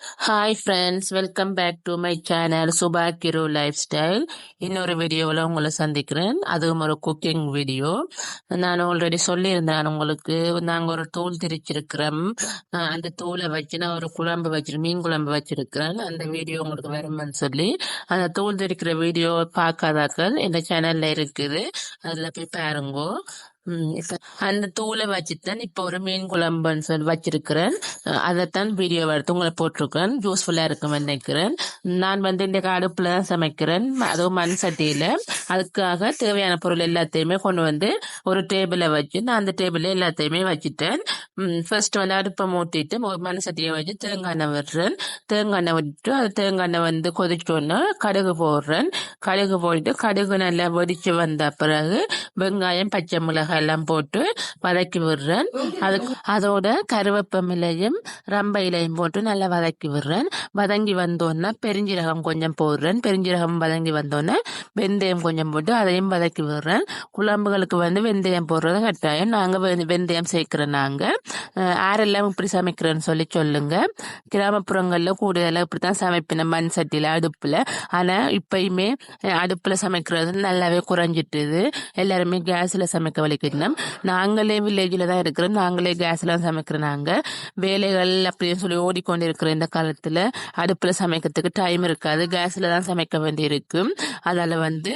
Hi friends welcome back to my channel Subha Kiru lifestyle இன்னொரு வீடியோவில் உங்களை சந்திக்கிறேன். அதுவும் ஒரு குக்கிங் வீடியோ நான் ஆல்ரெடி சொல்லியிருந்தேன் உங்களுக்கு நாங்கள் ஒரு தூள் திரிச்சிருக்கிறோம். அந்த தோலை வச்சு நான் ஒரு குழம்பு வச்சு மீன் குழம்பு வச்சிருக்கிறேன். அந்த வீடியோ உங்களுக்கு வரும்னு சொல்லி அந்த தூள் திரிக்கிற வீடியோ பார்க்காதாக்கள் இந்த சேனல்ல இருக்குது. அதில் போய் பாருங்கோ. அந்த தூளை வச்சுத்தான் இப்போ ஒரு மீன் குழம்புன்னு சொல்லி வச்சிருக்கிறேன். அதைத்தான் வீடியோ எடுத்து உங்களை போட்டிருக்கேன் யூஸ்ஃபுல்லா இருக்கும் நினைக்கிறேன். நான் வந்து இந்த அடுப்புல தான் சமைக்கிறேன். அதுவும் மண் சட்டியில. அதுக்காக தேவையான பொருள் எல்லாத்தையுமே கொண்டு வந்து ஒரு டேபிளை வச்சு நான் அந்த டேபிள்ல எல்லாத்தையுமே வச்சுட்டேன். ஃபர்ஸ்ட் வந்து அடுப்பை மூட்டிட்டு ஒரு மண் சட்டியை வச்சு தேங்காய் எண்ணெய் விடுறேன் தேங்காய் எண்ணெய் விட்டு அது தேங்காய் எண்ணெய் வந்து கொதிச்சோன்னா கடுகு போடுறேன் கடுகு போட்டு கடுகு நல்லா வெடிச்சு வந்த பிறகு வெங்காயம் பச்சை மிளகாய் எல்லாம் போட்டு வதக்கி விடுறேன் அதுக்கு அதோட கருவேப்பமிலையும் ரம்ப இலையும் போட்டு நல்லா வதக்கி விடுறேன் வதங்கி வந்தோன்னே பெருஞ்சீரகம் கொஞ்சம் போடுறேன் பெருஞ்சீரகம் வதங்கி வந்தோன்னே வெந்தயம் கொஞ்சம் போட்டு அதையும் வதக்கி விடுறேன் குழம்புகளுக்கு வந்து வெந்தயம் போடுறது கட்டாயம் நாங்கள் வெந்தயம் சேர்க்குறோம் நாங்கள் யாரெல்லாம் இப்படி சமைக்கிறேன்னு சொல்லி சொல்லுங்க. கிராமப்புறங்களில் கூடுதலாக இப்படி தான் சமைப்பின மண் சட்டியில் அடுப்பில். ஆனால் இப்பயுமே அடுப்பில் சமைக்கிறது நல்லாவே குறைஞ்சிட்டுது. எல்லாருமே கேஸில் சமைக்க வலிக்கணும் நாங்களே வில்லேஜில் தான் இருக்கிறோம். நாங்களே கேஸில் சமைக்கிறோம் நாங்கள் வேலைகள் அப்படின்னு சொல்லி ஓடிக்கொண்டு இருக்கிற இந்த காலத்தில் அடுப்பில் சமைக்கிறதுக்கு டைம் இருக்காது. கேஸில் தான் சமைக்க வேண்டியிருக்கும் அதால் வந்து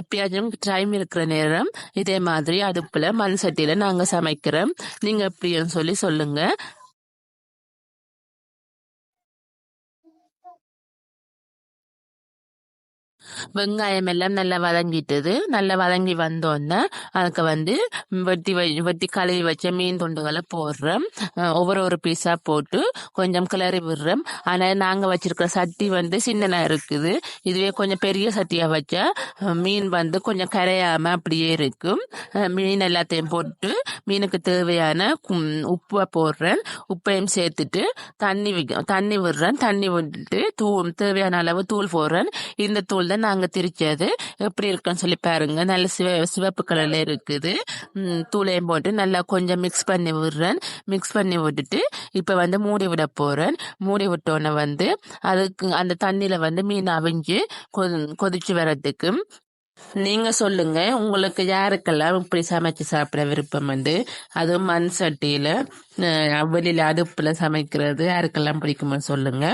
எப்பயாச்சும் டைம் இருக்கிற நேரம் இதே மாதிரி அடுப்பில் மண் சட்டியில் நாங்கள் சமைக்கிறோம். நீங்கள் எப்படியும் சொல்லி சொல்லுங்க. வெங்காயம் எல்லாம் நல்லா வதங்கிட்டது. நல்லா வதங்கி வந்தோடனே அதுக்கு வந்து வெட்டி வெட்டி கழுவி வச்ச மீன் துண்டுகளை போடுறோம். ஒவ்வொரு ஒரு பீஸாக போட்டு கொஞ்சம் கிளறி விடுறோம். ஆனால் நாங்கள் வச்சிருக்கிற சட்டி வந்து சின்னனாக இருக்குது. இதுவே கொஞ்சம் பெரிய சட்டியாக வச்சா மீன் வந்து கொஞ்சம் கரையாமல் அப்படியே இருக்கும். மீன் எல்லாத்தையும் போட்டு மீனுக்கு தேவையான உப்பை போடுறேன். உப்பையும் சேர்த்துட்டு தண்ணி தண்ணி விடுறேன். தண்ணி விட்டுட்டு தூள் தேவையான அளவு தூள் போடுறேன். இந்த தூள் தான் நாங்கள் திரிச்சது எப்படி இருக்குன்னு சொல்லி பாருங்க. நல்ல சிவ சிவப்பு கலர்ல இருக்குது. தூளையும் போட்டு நல்லா கொஞ்சம் மிக்ஸ் பண்ணி விடுறேன். மிக்ஸ் பண்ணி விட்டுட்டு இப்போ வந்து மூடி விட போறேன். மூடி விட்டோன்னே வந்து அதுக்கு அந்த தண்ணியில வந்து மீன் அவிஞ்சு கொதி கொதிச்சு வர்றதுக்கு நீங்க சொல்லுங்க. உங்களுக்கு யாருக்கெல்லாம் இப்படி சமைச்சு சாப்பிட விருப்பம் வந்து அதுவும் மண் சட்டியில அஹ், வெளியில அடுப்புல சமைக்கிறது யாருக்கெல்லாம் பிடிக்குமோ சொல்லுங்க.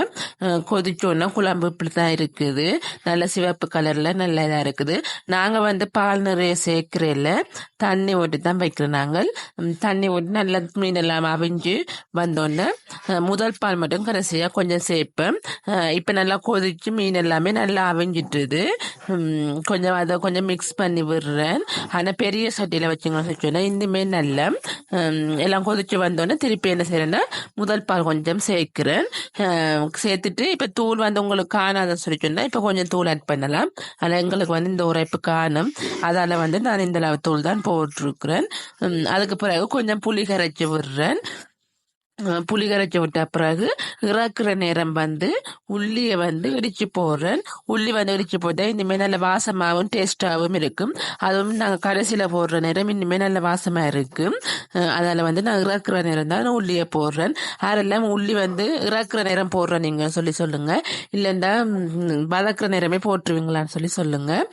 கொதிச்சோன்னா குழம்பு இப்படிதான் இருக்குது. நல்ல சிவப்பு கலர்ல நல்ல இதாக இருக்குது. நாங்க வந்து பால் நிறைய சேர்க்கிறதில்ல தண்ணி ஓட்டி தான் வைக்கிறோம் நாங்கள் தண்ணி ஓட்டி நல்லா மீன் எல்லாம் அவிஞ்சு வந்தோன்னே முதல் பால் மட்டும் கடைசியாக கொஞ்சம் சேர்ப்பேன். இப்போ நல்லா கொதிச்சு மீன் எல்லாமே நல்லா அவிஞ்சிட்டுது. கொஞ்சம் அதை கொஞ்சம் மிக்ஸ் பண்ணி விடுறேன். ஆனால் பெரிய சட்டியில் வச்சுங்கன்னு சொன்னால் இன்னுமே நல்லா எல்லாம் கொதிச்சு வந்தோடனே திருப்பி என்ன செய்கிறேன்னா முதல் பால் கொஞ்சம் சேர்க்கிறேன். சேர்த்துட்டு இப்போ தூள் வந்து உங்களுக்கு காணாதுன்னு சொல்லி சொன்னால் இப்போ கொஞ்சம் தூள் ஆட் பண்ணலாம். ஆனால் எங்களுக்கு வந்து இந்த உரைப்பு காணும். அதால் வந்து நான் இந்த அளவு தூள் தான் போட்டிருக்கிறேன். அதுக்கு பிறகு கொஞ்சம் புளி கரைச்சி விடுறேன். புளி கரைச்சி விட்ட பிறகு இறக்குற நேரம் வந்து உள்ளியை வந்து இடிச்சு போடுறேன். உள்ளி வந்து இடிச்சு போட்டால் இனிமேல் நல்ல வாசமாகவும் டேஸ்டாகவும் இருக்கும். அதுவும் நாங்கள் கடைசியில் போடுற நேரம் இனிமேல் நல்ல வாசமாக இருக்கும். அதனால் வந்து நான் இறக்குற நேரம் தான் நான் உள்ளியை போடுறேன். யாரெல்லாம் உள்ளி வந்து இறக்குற நேரம் போடுறேன் நீங்கள் சொல்லி சொல்லுங்கள் இல்லைன்னா வதக்குற நேரமே போட்டுருவீங்களான்னு சொல்லி சொல்லுங்கள்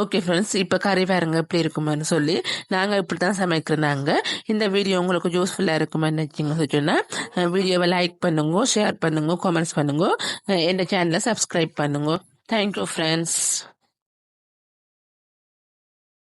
ஓகே ஃப்ரெண்ட்ஸ் இப்போ கறி பாருங்க எப்படி இருக்குமான்னு சொல்லி. நாங்கள் இப்படி தான் சமைக்கிறோம் நாங்கள் இந்த வீடியோ உங்களுக்கு யூஸ்ஃபுல்லாக இருக்குமான்னு வச்சுங்க சொன்னால் வீடியோவை லைக் பண்ணுங்க ஷேர் பண்ணுங்க கமெண்ட்ஸ் பண்ணுங்க என் சேனலை சப்ஸ்கிரைப் பண்ணுங்க. Thank you friends